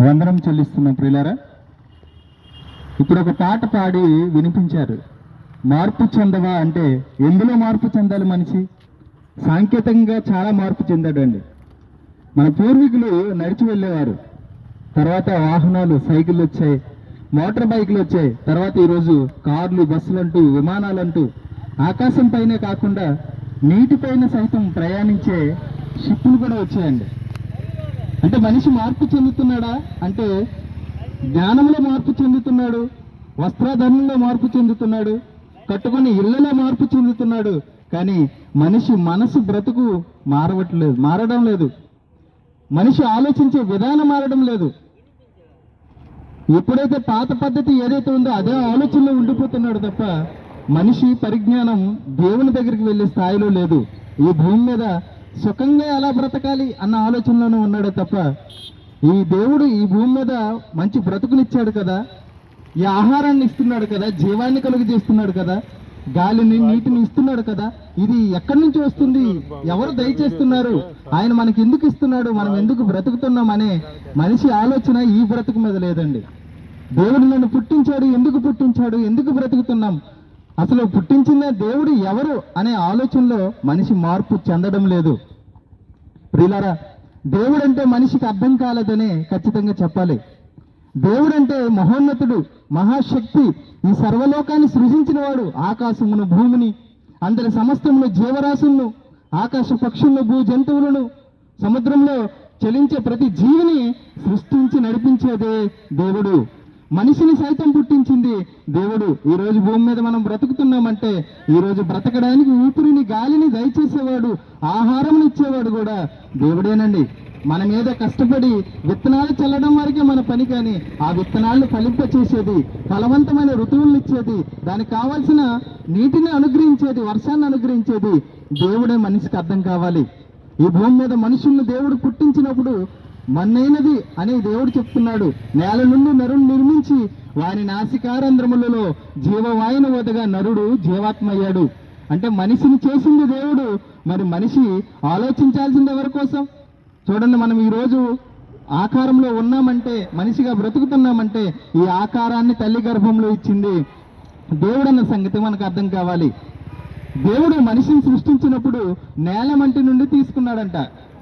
వందనం చెల్లిస్తున్నాం ప్రియులారా. ఇప్పుడు ఒక పాట పాడి వినిపించారు. మార్పు చెందవా అంటే ఎందులో మార్పు చెందాలి మనిషి? సాంకేతికంగా చాలా మార్పు చెందాడండి. మన పూర్వీకులు నడిచి వెళ్ళేవారు. తర్వాత వాహనాలు సైకిళ్ళు వచ్చాయి మోటార్ బైకులు వచ్చాయి. తర్వాత ఈరోజు కార్లు బస్సులు అంటూ విమానాలు అంటూ ఆకాశం పైనే కాకుండా నీటిపైన సైతం ప్రయాణించే షిప్పులు కూడా వచ్చాయండి. అంటే మనిషి మార్పు చెందుతున్నాడా? అంటే జ్ఞానంలో మార్పు చెందుతున్నాడు వస్త్రధనంలో మార్పు చెందుతున్నాడు కట్టుకుని ఇళ్ళలో మార్పు చెందుతున్నాడు కానీ మనిషి మనసు బ్రతుకు మారవట్లేదు మారడం లేదు. మనిషి ఆలోచించే విధానం మారడం లేదు. ఎప్పుడైతే పాత పద్ధతి ఏదైతే ఉందో అదే ఆలోచనలో ఉండిపోతున్నాడు తప్ప మనిషి పరిజ్ఞానం దేవుని దగ్గరికి వెళ్ళే స్థాయిలో లేదు. ఈ భూమి మీద సుఖంగా ఎలా బ్రతకాలి అన్న ఆలోచనలోనే ఉన్నాడే తప్ప ఈ దేవుడు ఈ భూమి మీద మంచి బ్రతుకునిచ్చాడు కదా ఈ ఆహారాన్ని ఇస్తున్నాడు కదా జీవాన్ని కలుగు చేస్తున్నాడు కదా గాలిని నీటిని ఇస్తున్నాడు కదా ఇది ఎక్కడి నుంచి వస్తుంది? ఎవరు దయచేస్తున్నారు? ఆయన మనకి ఎందుకు ఇస్తున్నాడు? మనం ఎందుకు బ్రతుకుతున్నాం అనే మనిషి ఆలోచన ఈ బ్రతుకు మీద లేదండి. దేవుడు నన్ను పుట్టించాడు ఎందుకు పుట్టించాడు ఎందుకు బ్రతుకుతున్నాం? అసలు పుట్టించిన దేవుడు ఎవరు అనే ఆలోచనలో మనిషి మార్పు చెందడం లేదు. ప్రియులారా దేవుడంటే మనిషికి అర్థం కాలేదనే ఖచ్చితంగా చెప్పాలి. దేవుడంటే మహోన్నతుడు మహాశక్తి ఈ సర్వలోకాన్ని సృజించిన వాడు ఆకాశమును భూమిని అందరి సమస్తమును జీవరాశులను ఆకాశ పక్షులను భూ జంతువులను సముద్రంలో చలించే ప్రతి జీవిని సృష్టించి నడిపించేదే దేవుడు. మనిషిని సైతం పుట్టించింది దేవుడు. ఈ రోజు భూమి మీద మనం బ్రతుకుతున్నామంటే ఈ రోజు బ్రతకడానికి ఊపిరిని గాలిని దయచేసేవాడు ఆహారం ఇచ్చేవాడు కూడా దేవుడేనండి. మన మీద కష్టపడి విత్తనాలు చల్లడం వరకే మన పని కానీ ఆ విత్తనాలను ఫలింప చేసేది ఫలవంతమైన ఋతువులను ఇచ్చేది దానికి కావాల్సిన నీటిని అనుగ్రహించేది వర్షాన్ని అనుగ్రహించేది దేవుడే మనిషికి అర్థం కావాలి. ఈ భూమి మీద మనుషుల్ని దేవుడు పుట్టించినప్పుడు మన్నైనది అని దేవుడు చెప్తున్నాడు. నేల నుండి నరుడు నిర్మించి వాని నాసికారంధ్రములలో జీవవాయును వదగా నరుడు జీవాత్మ అయ్యాడు. అంటే మనిషిని చేసింది దేవుడు. మరి మనిషి ఆలోచించాల్సింది ఎవరి కోసం? చూడండి మనం ఈరోజు ఆకారంలో ఉన్నామంటే మనిషిగా బ్రతుకుతున్నామంటే ఈ ఆకారాన్ని తల్లి గర్భంలో ఇచ్చింది దేవుడు అన్న సంగతి మనకు అర్థం కావాలి. దేవుడు మనిషిని సృష్టించినప్పుడు నేల మంటి నుండి తీసుకున్నాడంట.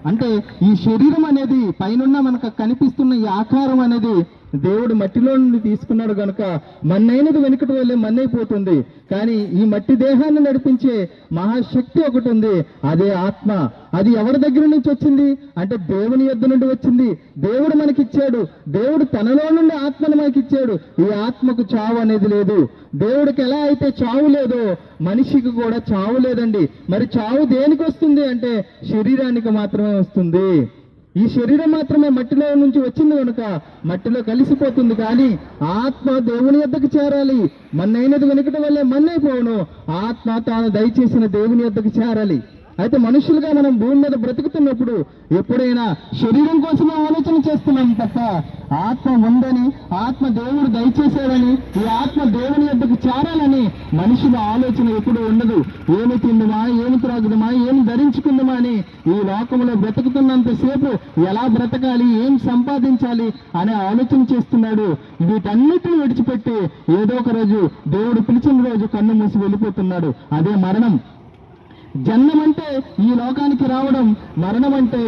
అంటే ఈ శరీరం అనేది పైనున్న మనకు కనిపిస్తున్న ఈ ఆకారం అనేది దేవుడు మట్టిలో నుండి తీసుకున్నాడు కనుక మన్నైనది వెనుకటి వెళ్ళే మన్నైపోతుంది. కానీ ఈ మట్టి దేహాన్ని నడిపించే మహాశక్తి ఒకటి ఉంది. అదే ఆత్మ. అది ఎవరి దగ్గర నుంచి వచ్చింది? అంటే దేవుని యొద్ద నుండి వచ్చింది. దేవుడు మనకిచ్చాడు. దేవుడు తనలో నుండి ఆత్మను మనకిచ్చాడు. ఈ ఆత్మకు చావు అనేది లేదు. దేవుడికి ఎలా అయితే చావు లేదో మనిషికి కూడా చావు లేదండి. మరి చావు దేనికి వస్తుంది అంటే శరీరానికి మాత్రమే వస్తుంది. ఈ శరీరం మాత్రమే మట్టిలో నుంచి వచ్చింది కనుక మట్టిలో కలిసిపోతుంది కానీ ఆత్మ దేవుని యొద్దకు చేరాలి. మన్నైనది వెనుకటి వల్లే మన్నైపోవును. ఆత్మ తాను దయచేసిన దేవుని యొద్దకు చేరాలి. అయితే మనుషులుగా మనం భూమి మీద బ్రతుకుతున్నప్పుడు ఎప్పుడైనా శరీరం కోసమే ఆలోచన చేస్తున్నాం తప్ప ఆత్మ ఉందని ఆత్మ దేవుడు దయచేశాడని ఈ ఆత్మ దేవుని యొక్కకు చేరాలని మనుషుల ఆలోచన ఎప్పుడు ఉండదు. ఏమి తిందుమా ఏమి త్రాగుదమా ఏమి ధరించుకుందమా అని ఈ లోకంలో బ్రతుకుతున్నంతసేపు ఎలా బ్రతకాలి ఏం సంపాదించాలి అనే ఆలోచన చేస్తున్నాడు. వీటన్నిటిని విడిచిపెట్టి ఏదో ఒక రోజు దేవుడు పిలిచిన రోజు కన్ను మూసి వెళ్ళిపోతున్నాడు. అదే మరణం. జన్మం అంటే ఈ లోకానికి రావడం మరణం అంటే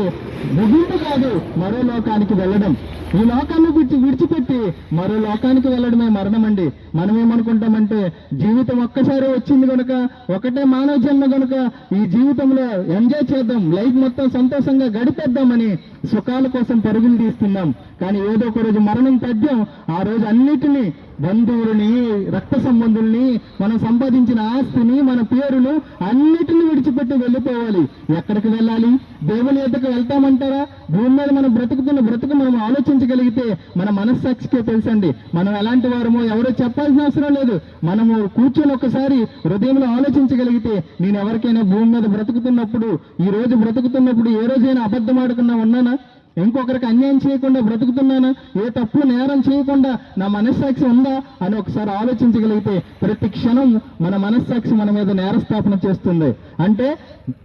ముగింపు కాదు మరో లోకానికి వెళ్ళడం. ఈ లోకాన్ని విడిచి విడిచిపెట్టి మరో లోకానికి వెళ్ళడమే మరణం అండి మనం ఏమనుకుంటామంటే జీవితం ఒక్కసారి వచ్చింది కనుక ఒకటే మానవ జన్మ కనుక ఈ జీవితంలో ఎంజాయ్ చేద్దాం లైఫ్ మొత్తం సంతోషంగా గడిపేద్దామని సుఖాల కోసం పరుగులు తీస్తున్నాం. కానీ ఏదో ఒక రోజు మరణం తథ్యం ఆ రోజు అన్నిటినీ బంధువులని రక్త సంబంధుల్ని మనం సంపాదించిన ఆస్తిని మన పేరును అన్నిటిని విడిచిపెట్టి వెళ్ళిపోవాలి. ఎక్కడికి వెళ్ళాలి? దేవుని ఎద్దకు వెళ్తామంటారా? భూమి మీద మనం బ్రతుకుతున్న బ్రతుకు మనం ఆలోచించగలిగితే మన మనస్సాక్షికే తెలుసండి. మనం ఎలాంటి వారమో ఎవరో చెప్పాల్సిన అవసరం లేదు. మనము కూర్చొని ఒకసారి హృదయంలో ఆలోచించగలిగితే నేను ఎవరికైనా భూమి మీద బ్రతుకుతున్నప్పుడు ఈ రోజు బ్రతుకుతున్నప్పుడు ఏ రోజైనా అబద్ధం ఆడుకున్నా ఉన్నానా? ఇంకొకరికి అన్యాయం చేయకుండా బ్రతుకుతున్నానా? ఏ తప్పు నేరం చేయకుండా నా మనస్సాక్షి ఉందా అని ఒకసారి ఆలోచించగలిగితే ప్రతి క్షణం మన మనస్సాక్షి మన మీద నేరస్థాపన చేస్తుంది. అంటే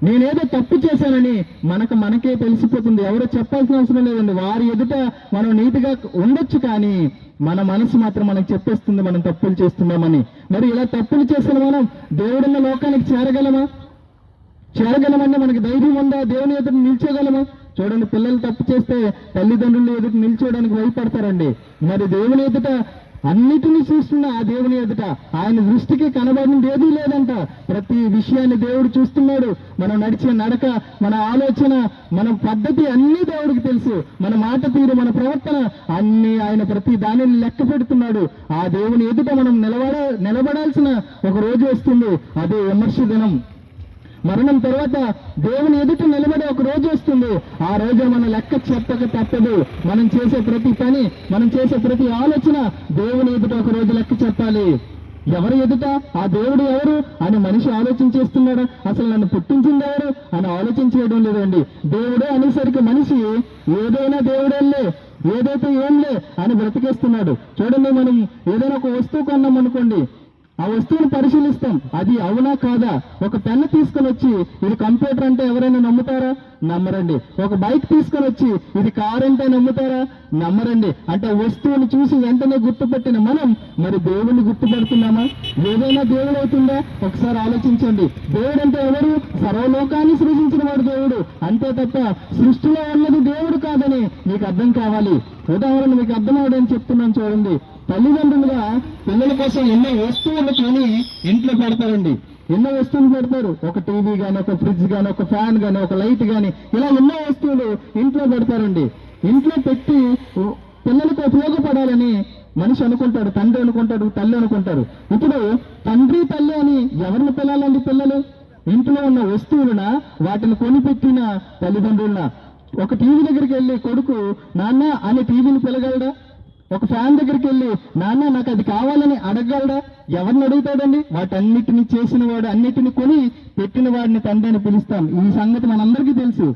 నేనేదో తప్పు చేశానని మనకు మనకే తెలిసిపోతుంది. ఎవరో చెప్పాల్సిన అవసరం లేదండి. వారి ఎదుట మనం నీతిగా ఉండొచ్చు కానీ మన మనసు మాత్రం మనకు చెప్పేస్తుంది మనం తప్పులు చేస్తున్నామని. మరి ఇలా తప్పులు చేసిన మనం దేవుడున్న లోకానికి చేరగలమా? చేరగలమంటే మనకి ధైర్యం ఉందా? దేవుని ఎదురు నిల్చోగలమా? చూడండి పిల్లలు తప్పు చేస్తే తల్లిదండ్రులు ఎదుట నిల్చోడానికి భయపడతారండి. మరి దేవుని ఎదుట అన్నిటినీ చూస్తున్న ఆ దేవుని ఎదుట ఆయన దృష్టికి కనబడినది ఏదీ లేదంట. ప్రతి విషయాన్ని దేవుడు చూస్తున్నాడు. మనం నడిచే నడక మన ఆలోచన మన పద్ధతి అన్ని దేవుడికి తెలుసు. మన మాట తీరు మన ప్రవర్తన అన్ని ఆయన ప్రతి దానిని లెక్క పెడుతున్నాడు. ఆ దేవుని ఎదుట మనం నిలబడ నిలబడాల్సిన ఒక రోజు వస్తుంది. అదే విమర్శ దినం. మరణం తర్వాత దేవుని ఎదుట నిలబడే ఒక రోజు వస్తుంది. ఆ రోజు మన లెక్క చెప్పక తప్పదు. మనం చేసే ప్రతి పని మనం చేసే ప్రతి ఆలోచన దేవుని ఎదుట ఒక రోజు లెక్క చెప్పాలి. ఎవరు ఎదుట? ఆ దేవుడు ఎవరు? అని మనిషి ఆలోచన చేస్తున్నాడు? అసలు నన్ను పుట్టించింది ఎవరు? అని ఆలోచన చేయడం లేదండి. దేవుడే అనేసరికి మనిషి ఏదైనా దేవుడేలే ఏదైతే ఏంలే అని బ్రతికేస్తున్నాడు. చూడండి మనం ఏదైనా ఒక వస్తువు కొన్నాం అనుకోండి ఆ వస్తువును పరిశీలిస్తాం. అది అవునా కాదా? ఒక పెన్ను తీసుకొని వచ్చి ఇది కంప్యూటర్ అంటే ఎవరైనా నమ్ముతారా? నమ్మరండి. ఒక బైక్ తీసుకొని వచ్చి ఇది కార్ అంటే నమ్ముతారా? నమ్మరండి. అంటే వస్తువుని చూసి వెంటనే గుర్తుపెట్టిన మనం మరి దేవుణ్ణి గుర్తుపెడుతున్నామా? ఏదైనా దేవుడు అవుతుందా? ఒకసారి ఆలోచించండి. దేవుడు అంటే ఎవరు? సర్వలోకాన్ని సృజించిన వాడు దేవుడు. అంతే తప్ప సృష్టిలో ఉన్నది దేవుడు కాదని మీకు అర్థం కావాలి. ఉదాహరణ మీకు అర్థం అవడని చెప్తున్నాను చూడండి. తల్లిదండ్రులుగా పిల్లల కోసం ఎన్నో వస్తువులు కొని ఇంట్లో పెడతారండి. ఎన్నో వస్తువులు పెడతారు. ఒక టీవీ గాని ఒక ఫ్రిడ్జ్ కానీ ఒక ఫ్యాన్ కానీ ఒక లైట్ కానీ ఇలా ఎన్నో వస్తువులు ఇంట్లో పెడతారండి. ఇంట్లో పెట్టి పిల్లలకు ఉపయోగపడాలని మనిషి అనుకుంటాడు తండ్రి అనుకుంటాడు తల్లి అనుకుంటారు. ఇప్పుడు తండ్రి తల్లి అని ఎవరిని పిల్లాలండి పిల్లలు? ఇంట్లో ఉన్న వస్తువులన? వాటిని కొనిపెట్టిన తల్లిదండ్రులన? ఒక టీవీ దగ్గరికి వెళ్ళి కొడుకు నాన్న అని టీవీని పిలగలడా? ఒక ఫ్యాన్ దగ్గరికి వెళ్ళి నాన్న నాకు అది కావాలని అడగగలడా ఎవరిని అడుగుతాడండి? వాటన్నిటిని చేసిన వాడు అన్నిటిని కొని పెట్టిన వాడిని తండ్రి అని పిలుస్తాం. ఈ సంగతి మనందరికీ తెలుసు.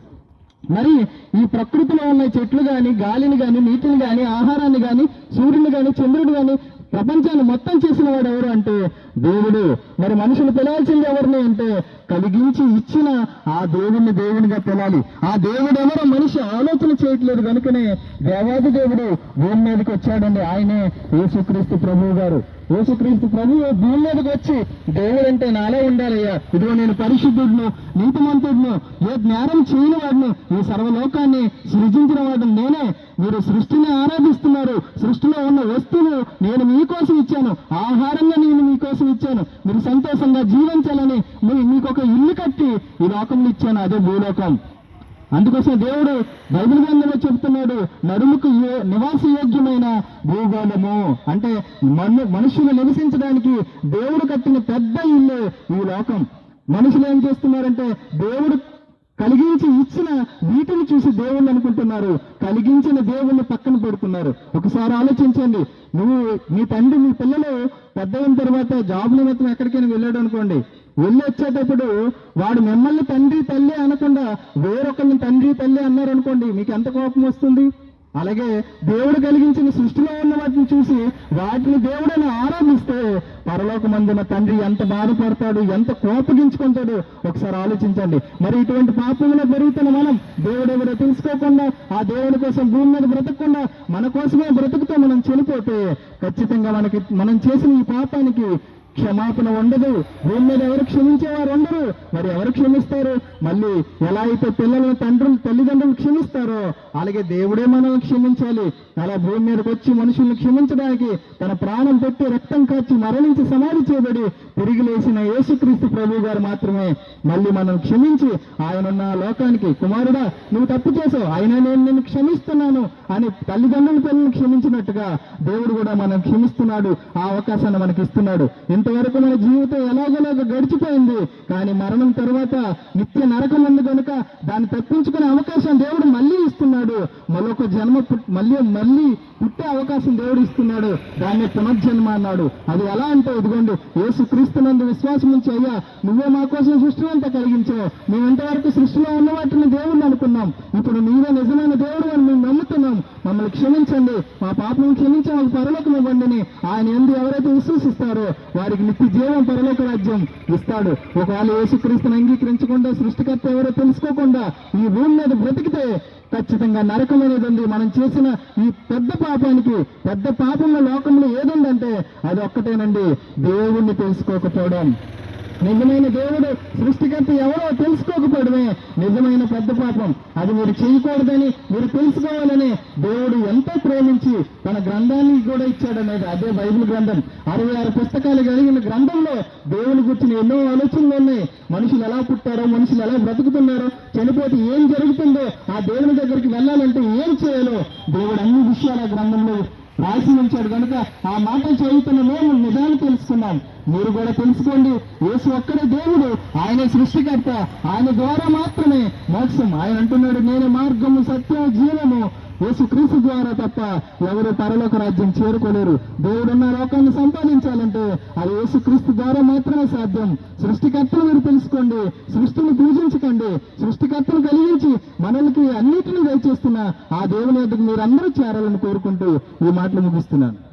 మరి ఈ ప్రకృతిలో ఉన్న చెట్లు గాని గాలిని గాని నీటిని గాని ఆహారాన్ని గాని సూర్యుని గాని చంద్రుడు గాని ప్రపంచాన్ని మొత్తం చేసిన వాడు ఎవరు అంటే దేవుడు. మరి మనుషులు పిలవాల్సింది ఎవరిని అంటే కలిగించి ఇచ్చిన ఆ దేవుణ్ణి దేవునిగా పిలాలి ఆ దేవుడు ఎవరో మనిషి ఆలోచన చేయట్లేదు కనుకనే దేవాది దేవుడు భూమి మీదకి వచ్చాడండి. ఆయనే యేసుక్రీస్తు ప్రభువు గారు. యేసుక్రీస్తు ప్రభువు భూమి మీదకి వచ్చి దేవుడు అంటే నాలో ఉండాలయ్యా. ఇదిగో నేను పరిశుద్ధుడును నీతిమంతుడును ఏ జ్ఞానం చేయని వాడిని. ఈ సర్వలోకాన్ని సృజించిన వాడిని నేనే. మీరు సృష్టిని ఆరాధిస్తున్నారు. సృష్టిలో ఉన్న వస్తువులు నేను మీకోసం ఇచ్చాను. ఆహారంగా నేను మీకోసం ఇచ్చాను. మీరు సంతోషంగా జీవించాలని మీకు ఒక ఇల్లు కట్టి ఈ లోకంలో ఇచ్చాను అదే భూలోకం. అందుకోసం దేవుడు బైబిల్ గ్రంథంలో చెప్తున్నాడు నడుముకు నివాస యోగ్యమైన భూగోళము? అంటే మను మనుషులు నివసించడానికి దేవుడు కట్టిన పెద్ద ఇల్లు ఈ లోకం. మనుషులు ఏం చేస్తున్నారంటే దేవుడు కలిగించి ఇచ్చిన వీటిని చూసి దేవుళ్ళు అనుకుంటున్నారు కలిగించిన దేవుణ్ణి పక్కన పెడుతున్నారు. ఒకసారి ఆలోచించండి నువ్వు నీ తండ్రి మీ పిల్లలు పెద్ద అయిన తర్వాత జాబ్ నిమిత్తం ఎక్కడికైనా వెళ్ళాడు అనుకోండి వెళ్ళి వచ్చేటప్పుడు వాడు మిమ్మల్ని తండ్రి తల్లి అనకుండా వేరొకరిని తండ్రి తల్లి అన్నారు అనుకోండి మీకు ఎంత కోపం వస్తుంది? అలాగే దేవుడు కలిగించిన సృష్టిలో ఉన్న వాటిని చూసి వాటిని దేవుడని ఆరాధిస్తే పరలోక మందున తండ్రి ఎంత బాధపడతాడు ఎంత కోపగించుకుంటాడు? ఒకసారి ఆలోచించండి. మరి ఇటువంటి పాపంలో పెరుగుతున్న మనం దేవుడు ఎవరో తెలుసుకోకుండా ఆ దేవుడి కోసం భూమి మీద బ్రతకకుండా మన కోసమే బ్రతుకుతూ మనం చనిపోతే ఖచ్చితంగా మనకి మనం చేసిన ఈ పాపానికి క్షమాపణ ఉండదు. భూమి మీద ఎవరు క్షమించేవారు ఉండరు మరి ఎవరు క్షమిస్తారు? మళ్ళీ ఎలా అయితే పిల్లలను తండ్రులు తల్లిదండ్రులు క్షమిస్తారో అలాగే దేవుడే మనల్ని క్షమించాలి. అలా భూమి మీదకి వచ్చి మనుషుల్ని క్షమించడానికి తన ప్రాణం పెట్టి రక్తం కాచి మరణించి సమాధి చేయబడి తిరిగి లేచిన యేసుక్రీస్తు ప్రభు గారు మాత్రమే మళ్ళీ మనం క్షమించి ఆయనున్న లోకానికి కుమారుడా నువ్వు తప్పు చేసావు ఆయన నేను నిన్ను క్షమిస్తున్నాను అని తల్లిదండ్రుల పిల్లల్ని క్షమించినట్టుగా దేవుడు కూడా మనం క్షమిస్తున్నాడు ఆ అవకాశాన్ని మనకి ఇస్తున్నాడు. ఇంతవరకు మన జీవితం ఎలాగోలాగ గడిచిపోయింది కానీ మరణం తర్వాత నిత్య నరకం ఉంది కనుక దాన్ని తప్పించుకునే అవకాశం దేవుడు మళ్ళీ ఇస్తున్నాడు. మరొక జన్మ మళ్ళీ మళ్ళీ పుట్టే అవకాశం దేవుడు ఇస్తున్నాడు. దాన్ని పునర్జన్మ అన్నాడు. అది ఎలా అంటే ఇదిగోండి యేసు క్రీస్తునందు విశ్వాసం ఉంచి అయ్యా నువ్వే మా కోసం సృష్టి అంతా కలిగించావు. మేము ఇంతవరకు సృష్టిలో ఉన్న వాటిని దేవుడు అనుకున్నాం. ఇప్పుడు నీవే నిజమైన దేవుడు అని మేము నమ్ముతున్నాం. మమ్మల్ని క్షమించండి. మా పాపం క్షమించి మాకు పరలోకం ఇవ్వండి అని ఆయన ఎందు ఎవరైతే విశ్వసిస్తారో వారికి నిత్య జీవం పరలోక రాజ్యం ఇస్తాడు. ఒకవేళ యేసుక్రీస్తుని అంగీకరించకుండా సృష్టికర్త ఎవరో తెలుసుకోకుండా ఈ భూమి మీద బ్రతికితే ఖచ్చితంగా నరకం అనేది ఉంది. మనం చేసిన ఈ పెద్ద పాపానికి పెద్ద పాపంలో లోకంలో ఏదుందంటే అది ఒక్కటేనండి. దేవుణ్ణి తెలుసుకోకపోవడం. నిజమైన దేవుడు సృష్టికర్త ఎవరో తెలుసుకోకపోవడమే నిజమైన పెద్ద పాపం. అది మీరు చేయకూడదని మీరు తెలుసుకోవాలని దేవుడు ఎంతో ప్రేమించి తన గ్రంథాన్ని కూడా ఇచ్చాడనేది అదే బైబిల్ గ్రంథం. అరవై ఆరు పుస్తకాలు కలిగిన గ్రంథంలో దేవుని ఎన్నో ఆలోచనలు ఉన్నాయి. మనుషులు ఎలా పుట్టారో మనుషులు ఎలా బ్రతుకుతున్నారో చనిపోతే ఏం జరుగుతుందో ఆ దేవుని దగ్గరికి వెళ్ళాలంటే ఏం చేయాలో దేవుడు అన్ని విషయాలు ఆ గ్రంథంలో రాసి ఉంచాడు. కనుక ఆ మాటలు చదువుతున్న మేము నిజాన్ని తెలుసుకున్నాం. మీరు కూడా తెలుసుకోండి. యేసు ఒక్కడే దేవుడు. ఆయన సృష్టికర్త. ఆయన ద్వారా మాత్రమే మోక్షం. ఆయన అంటున్నాడు నేను మార్గము సత్యము జీవము. యేసు క్రీస్తు ద్వారా తప్ప ఎవరు పరలోక రాజ్యం చేరుకోలేరు. దేవుడున్న లోకాన్ని సంపాదించాలంటే అది యేసు క్రీస్తు ద్వారా మాత్రమే సాధ్యం. సృష్టికర్తలు మీరు తెలుసుకోండి సృష్టిని పూజించకండి సృష్టికర్తను కలిగించి మనల్కి అన్నిటిని దయచేస్తున్న ఆ దేవుని వద్దకు మీరు అందరూ చేరాలని కోరుకుంటూ ఈ మాటలు ముగిస్తున్నాను.